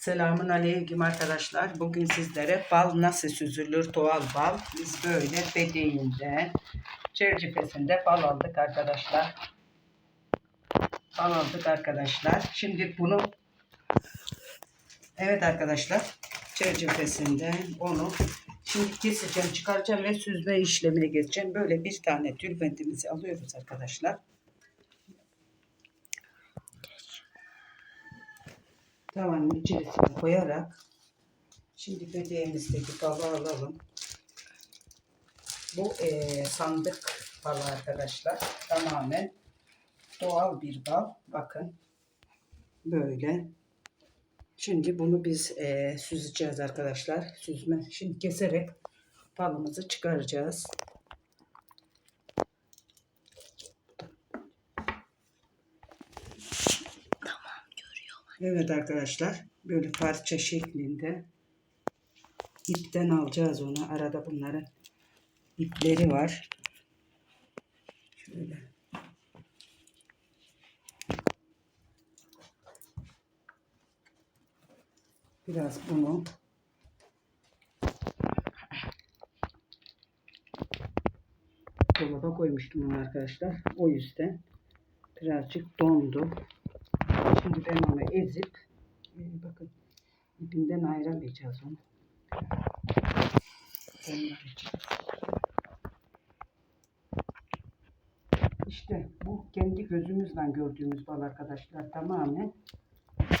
Selamun aleyküm arkadaşlar. Bugün sizlere bal nasıl süzülür doğal bal. Biz böyle bedeğinde, çerçevesinde bal aldık arkadaşlar. Bal aldık arkadaşlar. Şimdi bunu evet arkadaşlar çerçevesinde onu şimdi keseceğim, çıkaracağım ve süzme işlemine geçeceğim. Böyle bir tane tülbentimizi alıyoruz arkadaşlar. Tavanın içerisine koyarak şimdi bedeğimizdeki balı alalım. Bu eee, sandık balı arkadaşlar. Tamamen doğal bir bal. Bakın. Böyle. Şimdi bunu biz eee, süzeceğiz arkadaşlar. Süzme. Şimdi keserek balımızı çıkaracağız. Evet arkadaşlar böyle parça şeklinde ipten alacağız onu. Arada bunların ipleri var. Şöyle. Biraz bunu dolaba koymuştum arkadaşlar. O yüzden birazcık dondu. Şimdi ben onu ezip e, bakın ipinden ayıramayacağız onu. İşte bu kendi gözümüzle gördüğümüz bal arkadaşlar tamamen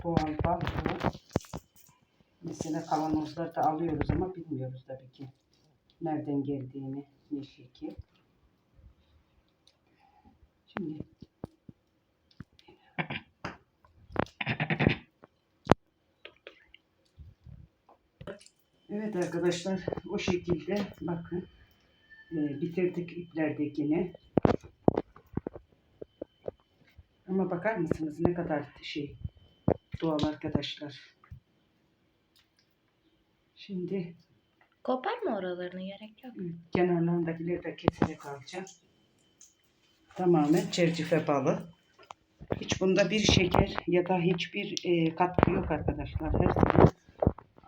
doğal bal bu. Mesela kavanozlar da alıyoruz ama bilmiyoruz tabii ki nereden geldiğini ne şekil. Şimdi Evet arkadaşlar o şekilde bakın e, bitirdik iplerdekini. Ama bakar mısınız ne kadar şey doğal arkadaşlar. Şimdi Koparma oralarını gerek yok. kenarlarındakileri de keserek alacağım. Tamamen çerçeve balı. Hiç bunda bir şeker ya da hiçbir e, katkı yok arkadaşlar. Her sene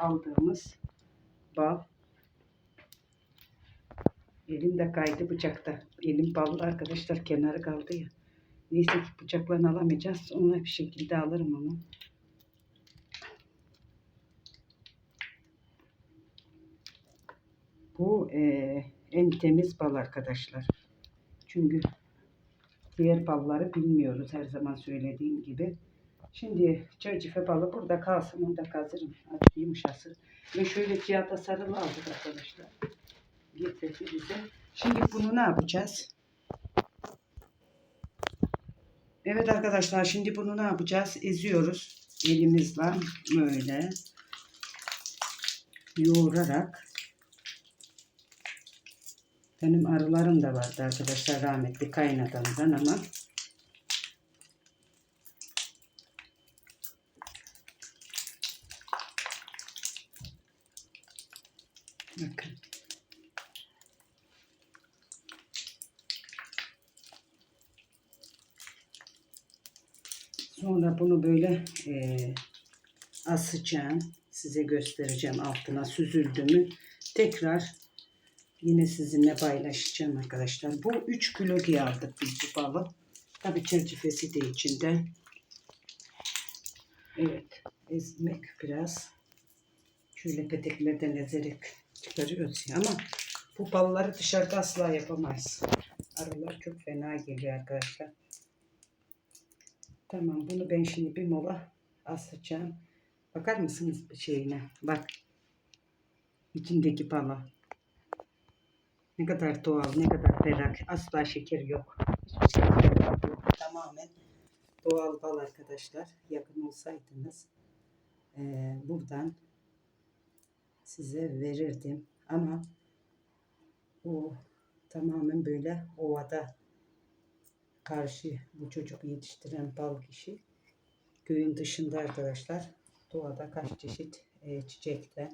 aldığımız bal. Elim de kaydı bıçakta. Elim ballı arkadaşlar kenarı kaldı ya. Neyse ki bıçakla alamayacağız. Onu bir şekilde alırım onu. Bu eee, en temiz bal arkadaşlar. Çünkü diğer balları bilmiyoruz her zaman söylediğim gibi. Şimdi çerçeve balı burada kalsın. Onu da kazırım. Hadi yumuşasın. Ve şöyle kağıda sarılı aldık arkadaşlar. Getirdi bize. Şimdi bunu ne yapacağız? Evet arkadaşlar şimdi bunu ne yapacağız? Eziyoruz elimizle böyle yoğurarak benim arılarım da vardı arkadaşlar rahmetli kaynadamdan ama bakın Sonra bunu böyle eee asacağım. Size göstereceğim altına süzüldü mü. Tekrar yine sizinle paylaşacağım arkadaşlar. Bu 3 kilo diye aldık biz bu balı. Tabi çerçevesi de içinde. Evet. Ezmek biraz. Şöyle peteklerden ezerek çıkarıyoruz. Ama bu balları dışarıda asla yapamayız. Arılar çok fena geliyor arkadaşlar. Tamam bunu ben şimdi bir mola asacağım. Bakar mısınız şeyine? Bak. İçindeki bala. Ne kadar doğal, ne kadar ferah. Asla şeker yok. Yok. Tamamen doğal bal arkadaşlar. Yakın olsaydınız eee, buradan size verirdim. Ama o tamamen böyle ovada karşı bu çocuk yetiştiren bal kişi köyün dışında arkadaşlar doğada kaç çeşit e, çiçekle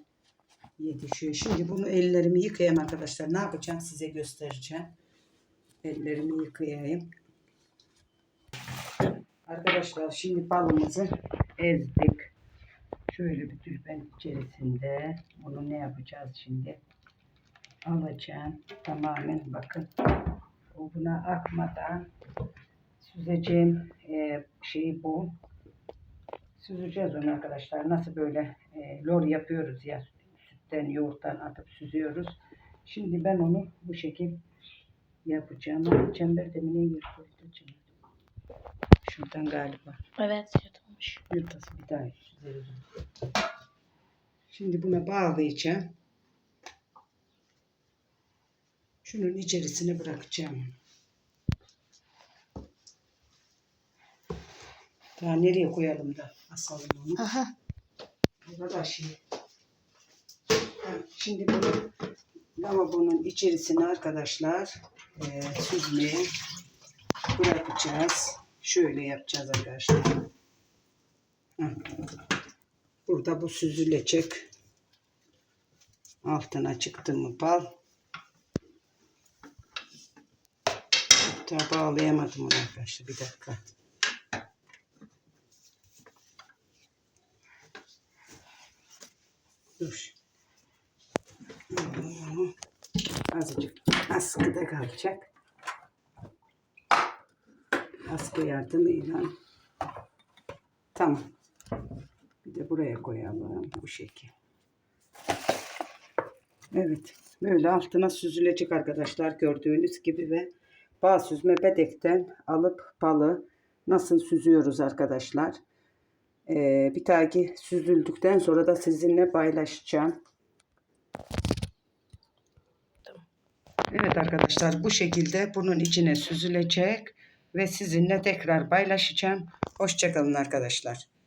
yetişiyor. Şimdi bunu ellerimi yıkayayım arkadaşlar. Ne yapacağım size göstereceğim. Ellerimi yıkayayım. Arkadaşlar şimdi balımızı ezdik. Şöyle bir tülben içerisinde bunu ne yapacağız şimdi? Alacağım. Tamamen bakın. O buna akmadan süzeceğim e, şey bu. Süzeceğiz onu arkadaşlar. Nasıl böyle e, lor yapıyoruz ya sütten yoğurttan atıp süzüyoruz. Şimdi ben onu bu şekil yapacağım. Ama çember demine yer koyacağım. Şuradan galiba. Evet yutulmuş. Yırtası bir daha süzeriz. Şimdi buna bağlayacağım. Şunun içerisine bırakacağım. Daha nereye koyalım da asalım onu. Aha. Burada şey. Ha, Şimdi bunu lavabonun içerisine arkadaşlar e, süzmeye bırakacağız. Şöyle yapacağız arkadaşlar. Heh. Burada bu süzülecek. Altına çıktı mı bal. Hatta bağlayamadım onu arkadaşlar. Bir dakika. Dur. Azıcık askıda kalacak. Askı yardımıyla. Tamam. Bir de buraya koyalım bu şekil. Evet. Böyle altına süzülecek arkadaşlar gördüğünüz gibi ve bal süzme bedekten alıp balı nasıl süzüyoruz arkadaşlar. Ee, bir dahaki süzüldükten sonra da sizinle paylaşacağım. Evet arkadaşlar bu şekilde bunun içine süzülecek ve sizinle tekrar paylaşacağım. Hoşçakalın arkadaşlar.